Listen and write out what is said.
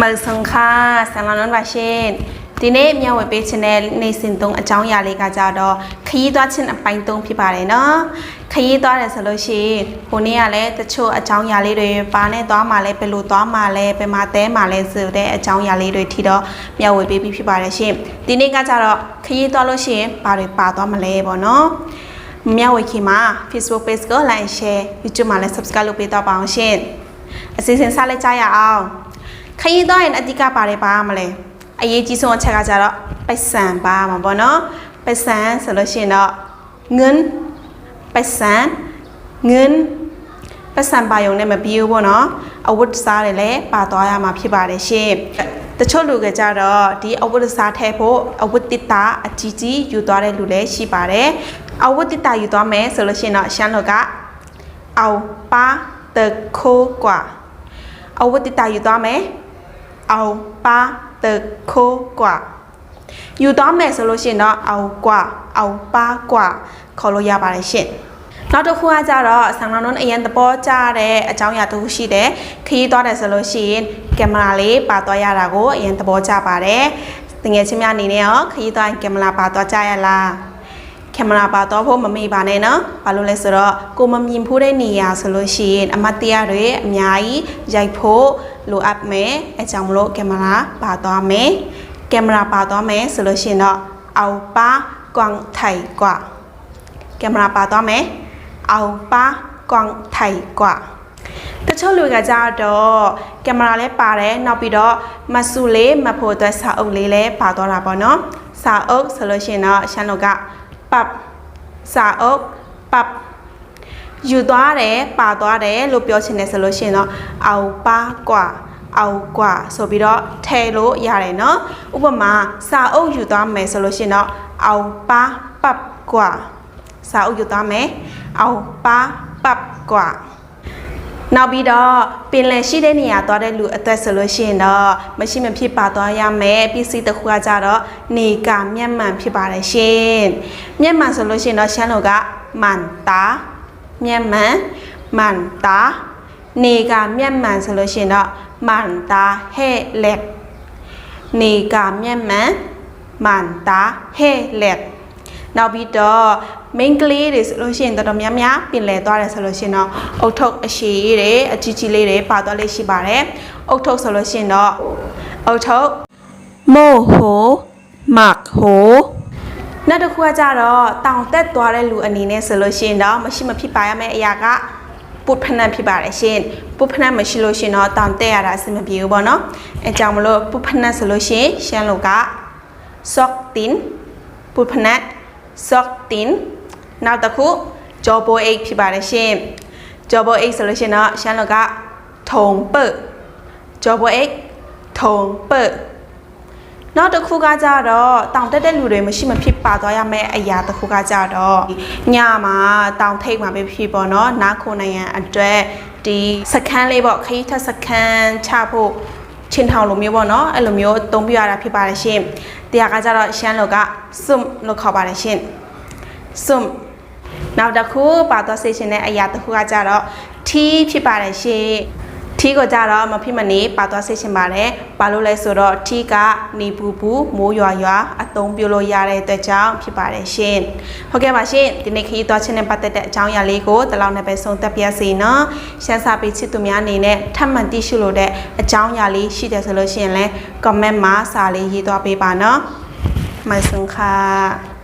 မလ်ဆုံခါဆန်လာနွန်ပါရှင်ဒီနေ့မျှဝေပေးခြင်းတဲ့နေစဉ်သုံးအကြောင်းအရာလေးကကြတော့ခရီးသွားခြင်းအပိုင်းသုံးဖြစ်ပါတယ်နော်ခရီးသွားတယ်ဆိုလို့ရှိရင်ဟိုနေ့ကလည်းတချို့အကြောင်းအရာလေးတွေပါနဲ့သွားမှလဲဘယ်လိုသွားမှလဲဘယ်မှာတဲမှလဲဆိုတဲ့အကြောင်းအရာလေးတွေထီတော့မျှဝေပေးပြီးဖြစ်ပါတယ်ရှင်ဒီနေ့ကကြတော့ခရီးသွားလို့ရှိရင်ဘာတွေပါသွားမလဲပေါ့နော်မျှဝေခင်မှာ Facebook page ကို like share YouTube မှာလည်း subscribe လုပ်ပေးတော့ပါအောင်ရှင်အစီအစဉ်ဆက်လက်ကြရအောင် ခရီးသွားရင်အဓိကပါတယ်ပါမလဲအရေးကြီးဆုံးအချက်ကကြတော့ပိုက်ဆံပါမှာပေါ့နော်ပိုက်ဆံဆိုလို့ရှိရင်တော့ငွန်းပိုက်ဆံငွန်းပိုက်ဆံပါယုံနဲ့မပြီးဘူးပေါ့နော်အဝတ်စားတွေလည်းပါသွားရမှာဖြစ်ပါတယ်ရှင်တချို့လူကကြတော့ဒီအဝတ်စားထည့်ဖို့အဝတ်တစ်တာအကြီးကြီးယူသွားတဲ့လူလည်းရှိပါတယ်အဝတ်တစ်တာယူသွားမယ်ဆိုလို့ရှိရင်တော့ရှမ်းလူကအောင်ပါတခိုးกว่า အဝတ်တတယူသွားမယ် အောင်ပါတခိုးกว่าယူသွားမယ်ဆိုလို့ရှိရင်တော့အောင်กว่าအောင်ပါกว่าခေါ်လို့ရပါတယ်ရှင်နောက်တစ်ခုကကြတော့ဆောင်းလောင်းလုံးအရင်သဘောကျတဲ့အကြောင်းအရာတစ်ခုရှိတယ်ခရီးသွားတယ်ဆိုလို့ရှိရင်ကင်မရာလေးပါသွားရတာကိုအရင်သဘောကျပါတယ်တကယ်ချင်းများအနေနဲ့ရောခရီးသွားရင်ကင်မရာပါသွားကြရလား ကင်မရာပါတော့ဖို့မမေ့ပါနဲ့နော်။ဘာလို့လဲဆိုတော့ကိုမမြင်ဖို့တဲ့နေရာဆိုလို့ရှိရင်အမတ်တရားတွေအများကြီးရိုက်ဖို့လိုအပ်မယ်။အဲကြောင့်မလို့ကင်မရာပါသွားမယ်။ကင်မရာပါသွားမယ်ဆိုလို့ရှိရင်တော့အောက်ပါကွမ်ထိုင်กว่าကင်မရာပါသွားမယ်။အောက်ပါကွမ်ထိုင်กว่าတချို့လူကကြတော့ကင်မရာလည်းပါတယ်နောက်ပြီးတော့မဆူလေးမဖို့အတွက်စာအုပ်လေးလည်းပါသွားတာပေါ့နော်။စာအုပ်ဆိုလို့ရှိရင်တော့ရှမ်းလောက ပပ်စာအုပ်ပပ်ယူသွားတယ်ပါသွားတယ်လို့ပြောချင်တယ်ဆိုလို့ရှိရင်တော့အောက်ပါกว่าအောက်กว่าဆိုပြီးတော့ထဲလို့ရတယ်เนาะဥပမာစာအုပ်ယူသွားမယ်ဆိုလို့ရှိရင်တော့အောက်ပါပပ်กว่าစာအုပ်ယူသွားမယ်အောက်ပါပပ်กว่า နောက်ပြီးတော့ပင်လယ်ရှိတဲ့နေရာသွားတဲ့လူအသက်ဆိုလို့ရှိရင်တော့မရှိမဖြစ်ပါသွားရမယ်ပစ္စည်းတစ်ခုကကြတော့နေကမျက်မှန်ဖြစ်ပါတယ်ရှင်မျက်မှန်ဆိုလို့ရှိရင်တော့ရှမ်းလူကမှန်တာမျက်မှန်မှန်တာနေကမျက်မှန်ဆိုလို့ရှိရင်တော့မှန်တာဟဲ့လက်နေကမျက်မှန်မှန်တာဟဲ့လက် နောက်ပြီးတော့ main ကလေးတွေဆိုလို့ရှိရင်တော်တော်များများပင်လည်သွားတယ်ဆိုလို့ရှိရင်တော့အုတ်ထုတ်အရှိတွေအကြီးကြီးလေးတွေပါသွားလေးရှိပါတယ်အုတ်ထုတ်ဆိုလို့ရှိရင်တော့အုတ်ထုတ်မို့ဟိုမတ်ဟိုနောက်တစ်ခုကကြတော့တောင်တက်သွားတဲ့လူအနေနဲ့ဆိုလို့ရှိရင်တော့မရှိမဖြစ်ပါရမယ့်အရာကပုတ်ဖနံဖြစ်ပါတယ်ရှင်ပုတ်ဖနံမရှိလို့ရှိရင်တော့တောင်တက်ရတာအဆင်မပြေဘူးပေါ့နော်အဲကြောင့်မလို့ပုတ်ဖနံဆိုလို့ရှိရင်ရှမ်းလောက sock tin ပုတ်ဖနံ sock tin နောက်တစ်ခုဂျော်ဘိုအိတ်ဖြစ်ပါတယ်ရှင်ဂျော်ဘိုအိတ်ဆိုလို့ရှိရင်တော့ရှမ်းလောကထုံပတ်ဂျော်ဘိုအိတ်ထုံပတ်နောက်တစ်ခုကကြတော့တောင်တက်တဲ့လူတွေမရှိမဖြစ်ပါသွားရမယ့်အရာတစ်ခုကကြတော့ညမှာတောင်ထိပ်မှာပဲဖြစ်ပေါ့နော်နားခိုနိုင်ငံအတွက်ဒီစခန်းလေးပေါ့ခရီးထက်စခန်းချဖို့ ချင်းထောင်လိုမျိုးပေါ့နော်အဲ့လိုမျိုးအသုံးပြရတာဖြစ်ပါတယ်ရှင်တရားကကြတော့ရှမ်းလောကစွမ်လို့ခေါ်ပါတယ်ရှင်စွမ်နောက်တစ်ခုပါသွားစေရှင်တဲ့အရာတစ်ခုကကြတော့ထီးဖြစ်ပါတယ်ရှင် ထီးကိုကြတော့မဖြစ်မနေပါသွားစေရှင်ပါတယ်ဘာလို့လဲဆိုတော့ထီးကနေပူပူမိုးရွာရွာအသုံးပြုလို့ရတဲ့အတွက်ကြောင့်ဖြစ်ပါတယ်ရှင်ဟုတ်ကဲ့ပါရှင်ဒီနေ့ခရီးသွားခြင်းနဲ့ပတ်သက်တဲ့အကြောင်းအရာလေးကိုဒီလောက်နဲ့ပဲဆုံးသက်ပြစေနော်ရှမ်းစာပေချစ်သူများအနေနဲ့ထပ်မံသိရှိလို့တဲ့အကြောင်းအရာလေးရှိတယ်ဆိုလို့ရှိရင်လည်း comment မှာစာလေးရေးသွားပေးပါနော်မဆုခါ